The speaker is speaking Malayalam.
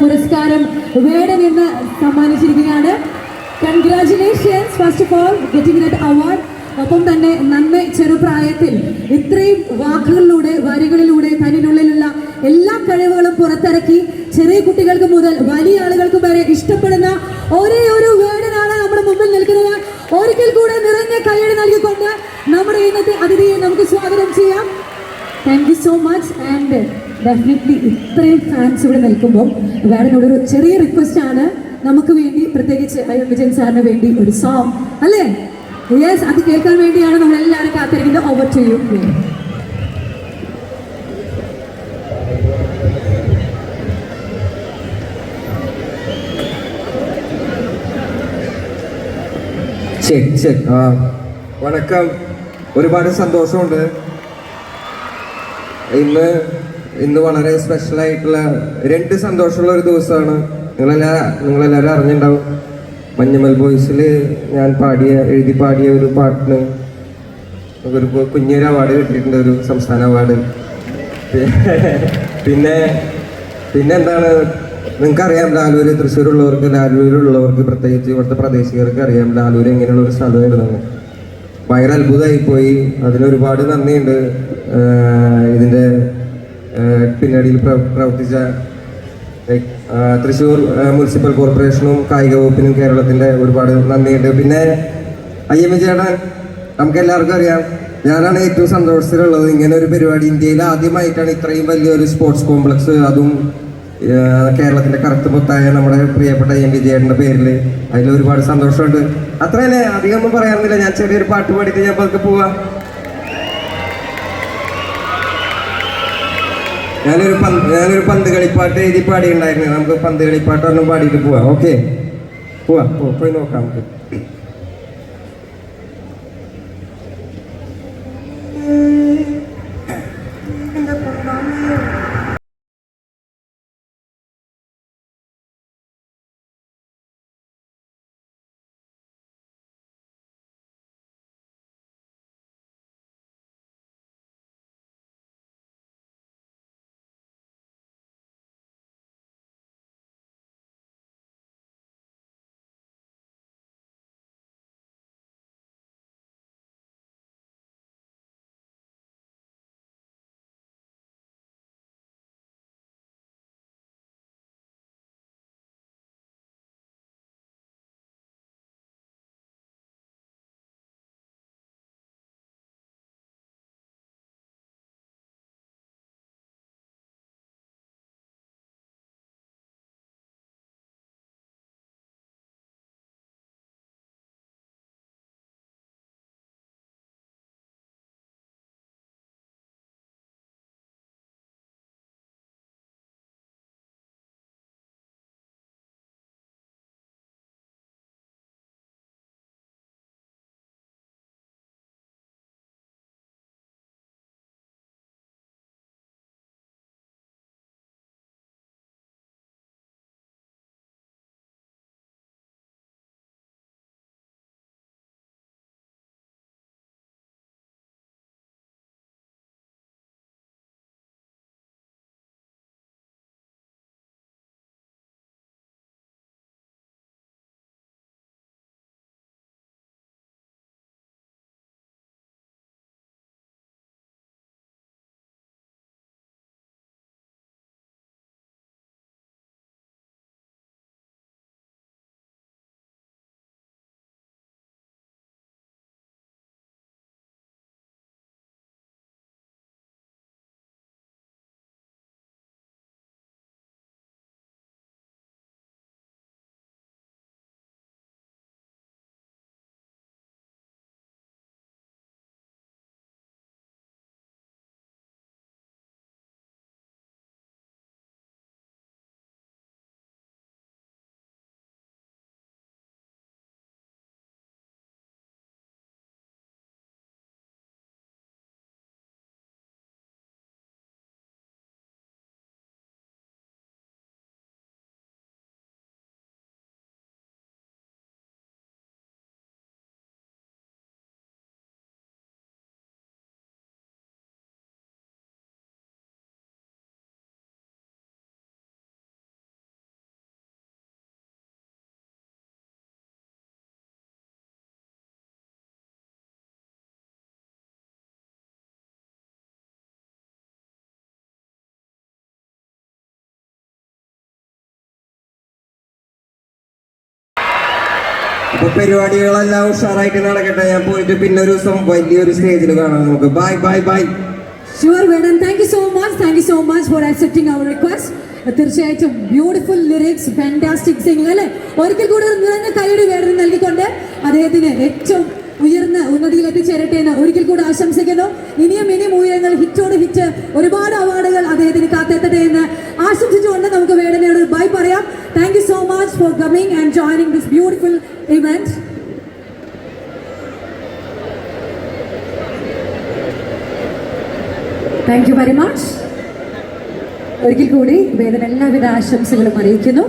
പുരസ്കാരം വേടൻ എന്ന് സമ്മാനിച്ചിരിക്കുകയാണ്. Congratulations first of all getting that award ഒപ്പം തന്നെ നന്നേ ചെറുപ്രായത്തിൽ ഇത്രയും വാക്കുകളിലൂടെ വരികളിലൂടെ തന്നിനുള്ളിലുള്ള എല്ലാ കഴിവുകളും പുറത്തിറക്കി ചെറിയ കുട്ടികൾക്ക് മുതൽ വലിയ ആളുകൾക്കും വരെ ഇഷ്ടപ്പെടുന്ന ഒരേ ഒരു വേടനാണ് നമ്മുടെ മുമ്പിൽ നിൽക്കുന്നത്. ഒരിക്കൽ കൂടെ നിറഞ്ഞ കൈയ്യടി നൽകിക്കൊണ്ട് നമ്മുടെ ഇന്നത്തെ അതിഥിയെ നമുക്ക് സ്വാഗതം ചെയ്യാം. Thank you so much and definitely ഇത്രയും ഫാൻസ് ഇവിടെ നിൽക്കുമ്പോൾ ഒരു ചെറിയ റിക്വസ്റ്റ് ആണ്. നമുക്ക് വേണ്ടി പ്രത്യേകിച്ച് അയ്യൻ വിജയൻ സാറിന് വേണ്ടി ഒരു സോങ് അല്ലേ? യെസ് അത് കേൾക്കാൻ വേണ്ടിയാണ് നമ്മൾ എല്ലാവരും കാത്തിരിക്കുന്നത് ഓവർ ടു യു ശരി ശരി. വണക്കം. ഒരുപാട് സന്തോഷമുണ്ട്. ഇന്ന് ഇന്ന് വളരെ സ്പെഷ്യൽ ആയിട്ടുള്ള രണ്ട് സന്തോഷമുള്ള ഒരു ദിവസമാണ്. നിങ്ങളെല്ലാ നിങ്ങളെല്ലാവരും അറിഞ്ഞിട്ടുണ്ടാവും മഞ്ഞുമൽ ബോയ്സിൽ ഞാൻ പാടിയ എഴുതി പാടിയ ഒരു പാട്ടിന് ഒരു കുഞ്ഞൊരു അവാർഡ് കിട്ടിയിട്ടുണ്ട് ഒരു സംസ്ഥാന അവാർഡ് പിന്നെ പിന്നെ എന്താണ്? നിങ്ങൾക്കറിയാം ലാലൂര് തൃശ്ശൂരുള്ളവർക്ക് ലാലൂരുള്ളവർക്ക് പ്രത്യേകിച്ച് ഇവിടുത്തെ പ്രദേശികർക്ക് അറിയാം ലാലൂർ എങ്ങനെയുള്ള ഒരു സ്ഥലമായിരുന്നു. ഭയങ്കര അത്ഭുതമായി പോയി അതിനൊരുപാട് നന്ദിയുണ്ട് ഇതിന്റെ പിന്നടിയിൽ പ്രവർത്തിച്ച തൃശ്ശൂർ മുനിസിപ്പൽ കോർപ്പറേഷനും കായിക വകുപ്പിനും കേരളത്തിന്റെ ഒരുപാട് നന്ദിയുണ്ട്. പിന്നെ അയ്യമ്മ ചേട്ടൻ നമുക്ക് എല്ലാവർക്കും അറിയാം. ഞാനാണ് ഏറ്റവും സന്തോഷത്തിലുള്ളത്. ഇങ്ങനെ ഒരു പരിപാടി ഇന്ത്യയിൽ ആദ്യമായിട്ടാണ് ഇത്രയും വലിയൊരു സ്പോർട്സ് കോംപ്ലക്സ് അതും കേരളത്തിന്റെ കറുത്ത് പൊത്തായ നമ്മുടെ പ്രിയപ്പെട്ട എം വിജയന്റെ പേരിൽ അതിൽ ഒരുപാട് സന്തോഷമുണ്ട്. അത്ര തന്നെ അധികം ഒന്നും പറയാറുന്നില്ല ഞാൻ ചെറിയൊരു പാട്ട് പാടിയിട്ട് ഞാൻ പതുക്കെ പോവാ. ഞാനൊരു പന്ത് ഞാനൊരു പന്ത് കളിപ്പാട്ട് എഴുതി പാടിയിട്ടുണ്ടായിരുന്നു. നമുക്ക് പന്ത് കളിപ്പാട്ട് ഒന്നും പാടിയിട്ട് പോവാം. ഓക്കെ. പോവാ പോയി നോക്കാം നമുക്ക്. അപ്പൊ പരിപാടികളെല്ലാം ഉഷാറായിട്ട് നടക്കട്ടെ. ഞാൻ പോയിട്ട് പിന്നെ ഒരു ദിവസം വലിയൊരു സ്റ്റേജിൽ കാണാം നമുക്ക്. ബൈ ബൈ ബൈ ഷുവർ വേണം thank you so much thank you so much for accepting our request തീർച്ചയായിട്ടും ബ്യൂട്ടിഫുൾ ലിറിക്സ് ഫാന്റാസ്റ്റിക് സിംഗിങ് അല്ലെ? ഒരിക്കൽ കൂടി നിറഞ്ഞ കൈയുടെ വേദന നൽകിക്കൊണ്ട് അദ്ദേഹത്തിന് ഏറ്റവും ഉയർന്ന ഉന്നതിയിൽ എത്തിച്ചേരട്ടെ എന്ന് ഒരിക്കൽ കൂടി ആശംസിക്കുന്നു. ഇനിയും ഇനിയും ഉയരങ്ങൾ ഹിറ്റോട് ഹിറ്റ് ഒരുപാട് അവാർഡുകൾ അദ്ദേഹത്തിന് കാത്തെത്തട്ടെ എന്ന് ആശംസിച്ചുകൊണ്ട് നമുക്ക് വേദനയോട് ബൈ പറയാം thank you so for coming and joining this beautiful event. Thank you very much ഒരിക്കൽ കൂടി വേദന എല്ലാവിധ ആശംസകളും അറിയിക്കുന്നു